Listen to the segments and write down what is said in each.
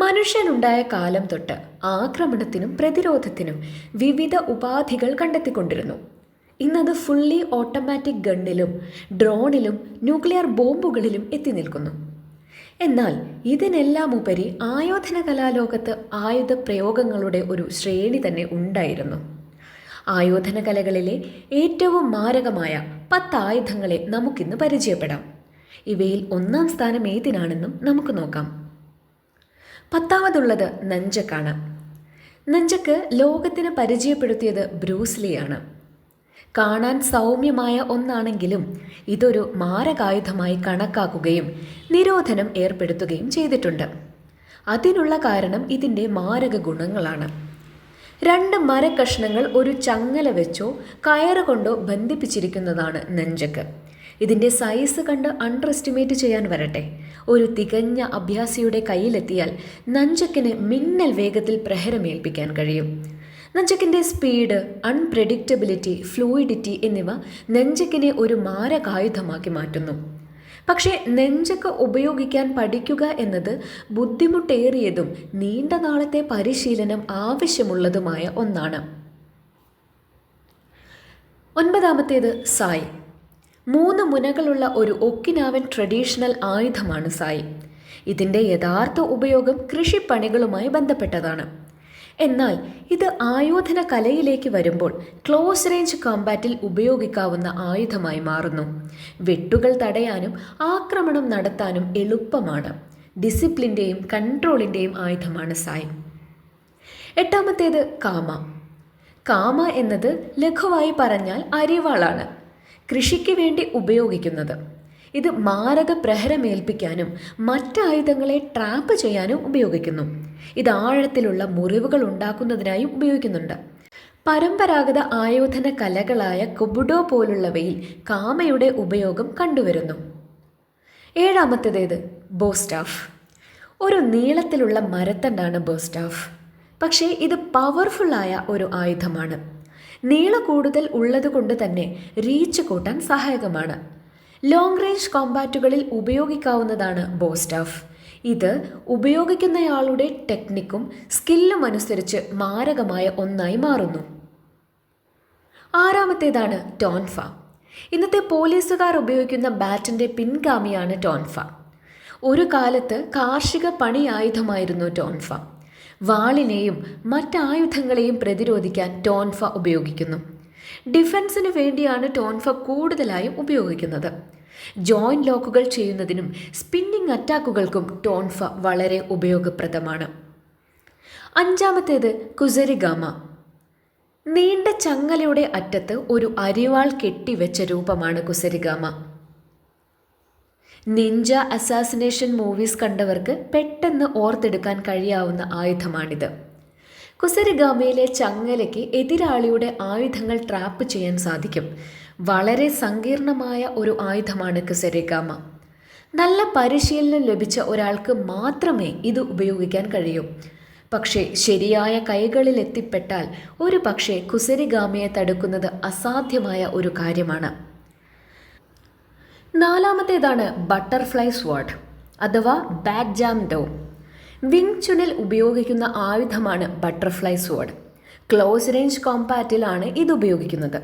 മനുഷ്യനുണ്ടായ കാലം തൊട്ട് ആക്രമണത്തിനും പ്രതിരോധത്തിനും വിവിധ ഉപാധികൾ കണ്ടെത്തിക്കൊണ്ടിരുന്നു. ഇന്നത് ഫുള്ളി ഓട്ടോമാറ്റിക് ഗണ്ണിലും ഡ്രോണിലും ന്യൂക്ലിയർ ബോംബുകളിലും എത്തി നിൽക്കുന്നു. എന്നാൽ ഇതിനെല്ലാം ഉപരി ആയോധന കലാലോകത്ത് ആയുധ പ്രയോഗങ്ങളുടെ ഒരു ശ്രേണി തന്നെ ഉണ്ടായിരുന്നു. ആയോധന കലകളിലെ ഏറ്റവും മാരകമായ പത്ത് ആയുധങ്ങളെ നമുക്കിന്ന് പരിചയപ്പെടാം. ഇവയിൽ ഒന്നാം സ്ഥാനം ഏതിനാണെന്നും നമുക്ക് നോക്കാം. പത്താമതുള്ളത് നഞ്ചക്കാണ്. നഞ്ചക്ക് ലോകത്തിന് പരിചയപ്പെടുത്തിയത് ബ്രൂസ്ലിയാണ് കാണാൻ സൗമ്യമായ ഒന്നാണെങ്കിലും ഇതൊരു മാരകായുധമായി കണക്കാക്കുകയും നിരോധനം ഏർപ്പെടുത്തുകയും ചെയ്തിട്ടുണ്ട്. അതിനുള്ള കാരണം ഇതിന്റെ മാരക ഗുണങ്ങളാണ്. രണ്ട് മരക്കഷ്ണങ്ങൾ ഒരു ചങ്ങല വെച്ചോ കയറുകൊണ്ടോ ബന്ധിപ്പിച്ചിരിക്കുന്നതാണ് നെഞ്ചക്ക്. ഇതിന്റെ സൈസ് കണ്ട് അണ്ടർ എസ്റ്റിമേറ്റ് ചെയ്യാൻ വരട്ടെ. ഒരു തികഞ്ഞ അഭ്യാസിയുടെ കയ്യിലെത്തിയാൽ നഞ്ചക്കിന് മിന്നൽ വേഗത്തിൽ പ്രഹരമേൽപ്പിക്കാൻ കഴിയും. നഞ്ചക്കിന്റെ സ്പീഡ് അൺപ്രഡിക്റ്റബിലിറ്റി ഫ്ലൂയിഡിറ്റി എന്നിവ നെഞ്ചക്കിനെ ഒരു മാരകായുധമാക്കി മാറ്റുന്നു. പക്ഷേ നെഞ്ചക്ക് ഉപയോഗിക്കാൻ പഠിക്കുക എന്നത് ബുദ്ധിമുട്ടേറിയതും നീണ്ട നാളത്തെ പരിശീലനം ആവശ്യമുള്ളതുമായ ഒന്നാണ്. ഒൻപതാമത്തേത് സായ്. മൂന്ന് മുനകളുള്ള ഒരു ഒക്കിനാവൻ ട്രഡീഷണൽ ആയുധമാണ് സായി. ഇതിന്റെ യഥാർത്ഥ ഉപയോഗം കൃഷിപ്പണികളുമായി ബന്ധപ്പെട്ടതാണ്. എന്നാൽ ഇത് ആയോധന കലയിലേക്ക് വരുമ്പോൾ ക്ലോസ് റേഞ്ച് കോമ്പാറ്റിൽ ഉപയോഗിക്കാവുന്ന ആയുധമായി മാറുന്നു. വെട്ടുകൾ തടയാനും ആക്രമണം നടത്താനും എളുപ്പമാണ്. ഡിസിപ്ലിന്റെയും കൺട്രോളിന്റെയും ആയുധമാണ് സായി. എട്ടാമത്തേത് കാമ. കാമ എന്നത് ലഘുവായി പറഞ്ഞാൽ അരിവാളാണ്. കൃഷിക്ക് വേണ്ടി ഉപയോഗിക്കുന്നത്. ഇത് മാരക പ്രഹരമേൽപ്പിക്കാനും മറ്റായുധങ്ങളെ ട്രാപ്പ് ചെയ്യാനും ഉപയോഗിക്കുന്നു. ഇത് ആഴത്തിലുള്ള മുറിവുകൾ ഉണ്ടാക്കുന്നതിനായും ഉപയോഗിക്കുന്നുണ്ട്. പരമ്പരാഗത ആയോധന കലകളായ കുബുഡോ പോലുള്ളവയിൽ കാമയുടെ ഉപയോഗം കണ്ടുവരുന്നു. ഏഴാമത്തേത് ബോസ്റ്റാഫ്. ഒരു നീളത്തിലുള്ള മരത്തണ്ടാണ് ബോസ്റ്റാഫ്. പക്ഷേ ഇത് പവർഫുള്ളായ ഒരു ആയുധമാണ്. നീള കൂടുതൽ ഉള്ളതുകൊണ്ട് തന്നെ റീച്ച് കൂട്ടാൻ സഹായകമാണ്. ലോങ് റേഞ്ച് കോമ്പാറ്റുകളിൽ ഉപയോഗിക്കാവുന്നതാണ് ബോസ്റ്റാഫ് ഇത് ഉപയോഗിക്കുന്നയാളുടെ ടെക്നിക്കും സ്കില്ലും അനുസരിച്ച് മാരകമായ ഒന്നായി മാറുന്നു. ആറാമത്തേതാണ് ടോൺഫ ഇന്നത്തെ പോലീസുകാർ ഉപയോഗിക്കുന്ന ബാറ്റിന്റെ പിൻഗാമിയാണ് ടോൺഫ ഒരു കാലത്ത് കാർഷിക പണിയായുധമായിരുന്നു ടോൺഫ വാളിനെയും മറ്റായുധങ്ങളെയും പ്രതിരോധിക്കാൻ ടോൺഫ ഉപയോഗിക്കുന്നു. ഡിഫൻസിന് വേണ്ടിയാണ് ടോൺഫ കൂടുതലായും ഉപയോഗിക്കുന്നത്. ജോയിന്റ് ലോക്കുകൾ ചെയ്യുന്നതിനും സ്പിന്നിംഗ് അറ്റാക്കുകൾക്കും ടോൺഫ വളരെ ഉപയോഗപ്രദമാണ്. അഞ്ചാമത്തേത് കുസരിഗാമ. നീണ്ട ചങ്ങലയുടെ അറ്റത്ത് ഒരു അരിവാൾ കെട്ടിവെച്ച രൂപമാണ് കുസരിഗാമ. നിഞ്ച അസാസിനേഷൻ മൂവീസ് കണ്ടവർക്ക് പെട്ടെന്ന് ഓർത്തെടുക്കാൻ കഴിയാവുന്ന ആയുധമാണിത്. കുസരിഗാമയിലെ ചങ്ങലയ്ക്ക് എതിരാളിയുടെ ആയുധങ്ങൾ ട്രാപ്പ് ചെയ്യാൻ സാധിക്കും. വളരെ സങ്കീർണമായ ഒരു ആയുധമാണ് കുസരിഗാമ. നല്ല പരിശീലനം ലഭിച്ച ഒരാൾക്ക് മാത്രമേ ഇത് ഉപയോഗിക്കാൻ കഴിയൂ. പക്ഷേ ശരിയായ കൈകളിൽ എത്തിപ്പെട്ടാൽ ഒരു പക്ഷേ കുസരിഗാമയെ തടുക്കുന്നത് അസാധ്യമായ ഒരു കാര്യമാണ്. നാലാമത്തേതാണ് ബട്ടർഫ്ലൈ സ്വാഡ് അഥവാ ബാക്ക് ജാം ഡോ. വിങ് ചുനൽ ഉപയോഗിക്കുന്ന ആയുധമാണ് ബട്ടർഫ്ലൈ സ്വാഡ്. ക്ലോസ് റേഞ്ച് കോമ്പാറ്റിലാണ് ഇത് ഉപയോഗിക്കുന്നത്.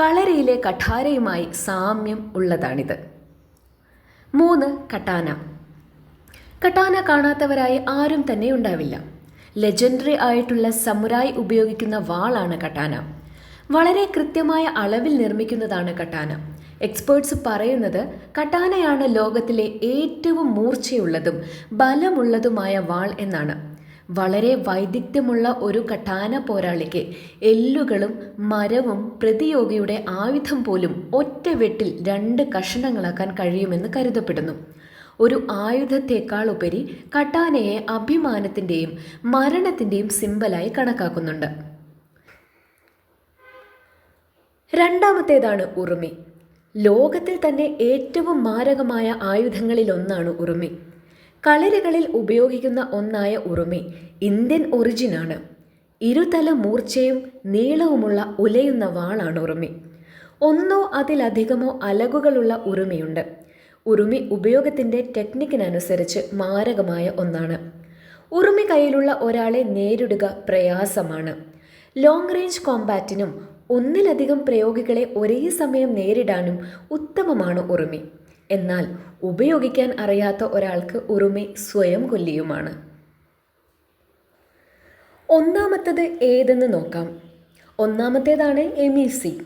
കളരിയിലെ കഠാരയുമായി സാമ്യം ഉള്ളതാണിത്. മൂന്ന് കട്ടാന. കട്ടാന കാണാത്തവരായി ആരും തന്നെ ഉണ്ടാവില്ല. ലെജൻഡറി ആയിട്ടുള്ള സമുരായി ഉപയോഗിക്കുന്ന വാളാണ് കട്ടാന. വളരെ കൃത്യമായ അളവിൽ നിർമ്മിക്കുന്നതാണ് കട്ടാന. എക്സ്പേർട്സ് പറയുന്നത് കട്ടാനയാണ് ലോകത്തിലെ ഏറ്റവും മൂർച്ചയുള്ളതും ബലമുള്ളതുമായ വാൾ എന്നാണ്. വളരെ വൈദഗ്ധ്യമുള്ള ഒരു കട്ടാന പോരാളിക്ക് എല്ലുകളും മരവും പ്രതിയോഗിയുടെ ആയുധം പോലും ഒറ്റ വെട്ടിൽ രണ്ട് കഷണങ്ങളാക്കാൻ കഴിയുമെന്ന് കരുതപ്പെടുന്നു. ഒരു ആയുധത്തേക്കാൾ ഉപരി കട്ടാനയെ അഭിമാനത്തിന്റെയും മരണത്തിന്റെയും സിമ്പലായി കണക്കാക്കുന്നുണ്ട്. രണ്ടാമത്തേതാണ് ഉറുമി. ലോകത്തിൽ തന്നെ ഏറ്റവും മാരകമായ ആയുധങ്ങളിലൊന്നാണ് ഉറുമി. കളരികളിൽ ഉപയോഗിക്കുന്ന ഒന്നായ ഉറുമി ഇന്ത്യൻ ഒറിജിനാണ് ഇരുതല മൂർച്ചയും നീളവുമുള്ള ഉലയുന്ന വാളാണ് ഉറുമി. ഒന്നോ അതിലധികമോ അലകുകളുള്ള ഉറുമിയുണ്ട്. ഉറുമി ഉപയോഗത്തിന്റെ ടെക്നിക്കിനനുസരിച്ച് മാരകമായ ഒന്നാണ്. ഉറുമി കയ്യിലുള്ള ഒരാളെ നേരിടുക പ്രയാസമാണ്. ലോങ് റേഞ്ച് കോമ്പാറ്റിനും ഒന്നിലധികം പ്രയോഗികളെ ഒരേ സമയം നേരിടാനും ഉത്തമമാണ് ഉറുമി. എന്നാൽ ഉപയോഗിക്കാൻ അറിയാത്ത ഒരാൾക്ക് ഉറുമി സ്വയം കൊല്ലിയുമാണ്. ഒന്നാമത്തത് ഏതെന്ന് നോക്കാം. ഒന്നാമത്തേതാണ് എമിസി.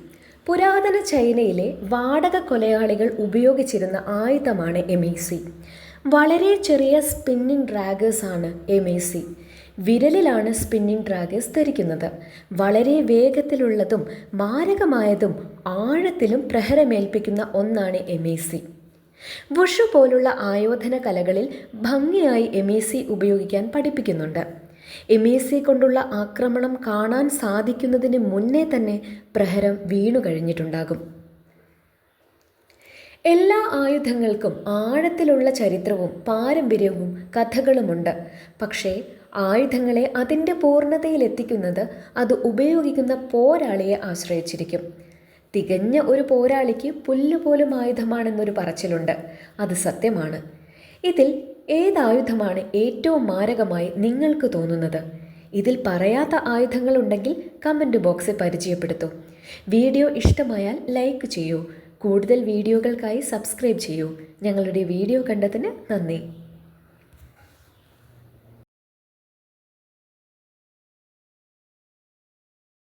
പുരാതന ചൈനയിലെ വാടക കൊലയാളികൾ ഉപയോഗിച്ചിരുന്ന ആയുധമാണ് എമിസി. വളരെ ചെറിയ സ്പിന്നിംഗ് ഡ്രാഗേഴ്സ് ആണ് എമേസി. വിരലിലാണ് സ്പിന്നിംഗ് ട്രാഗേഴ്സ് ധരിക്കുന്നത്. വളരെ വേഗത്തിലുള്ളതും മാരകമായതും ആഴത്തിലും പ്രഹരമേൽപ്പിക്കുന്ന ഒന്നാണ് എമേസി വുഷു പോലുള്ള ആയോധന കലകളിൽ ഭംഗിയായി എമേസി ഉപയോഗിക്കാൻ പഠിപ്പിക്കുന്നുണ്ട്. എമേസി കൊണ്ടുള്ള ആക്രമണം കാണാൻ സാധിക്കുന്നതിന് മുന്നേ തന്നെ പ്രഹരം വീണു കഴിഞ്ഞിട്ടുണ്ടാകും. എല്ലാ ആയുധങ്ങൾക്കും ആഴത്തിലുള്ള ചരിത്രവും പാരമ്പര്യവും കഥകളുമുണ്ട്. പക്ഷേ ആയുധങ്ങളെ അതിന്റെ പൂർണതയിലെത്തിക്കുന്നത് അത് ഉപയോഗിക്കുന്ന പോരാളിയെ ആശ്രയിച്ചിരിക്കും. തികഞ്ഞ ഒരു പോരാളിക്ക് പുല്ലുപോലും ആയുധമാണെന്നൊരു പറച്ചിലുണ്ട്. അത് സത്യമാണ്. ഇതിൽ ഏതായുധമാണ് ഏറ്റവും മാരകമായി നിങ്ങൾക്ക് തോന്നുന്നത്? ഇതിൽ പറയാത്ത ആയുധങ്ങളുണ്ടെങ്കിൽ കമന്റ് ബോക്സിൽ പരിചയപ്പെടുത്തൂ. വീഡിയോ ഇഷ്ടമായാൽ ലൈക്ക് ചെയ്യൂ. കൂടുതൽ വീഡിയോകൾക്കായി സബ്സ്ക്രൈബ് ചെയ്യൂ. ഞങ്ങളുടെ വീഡിയോ കണ്ടതിന് നന്ദി.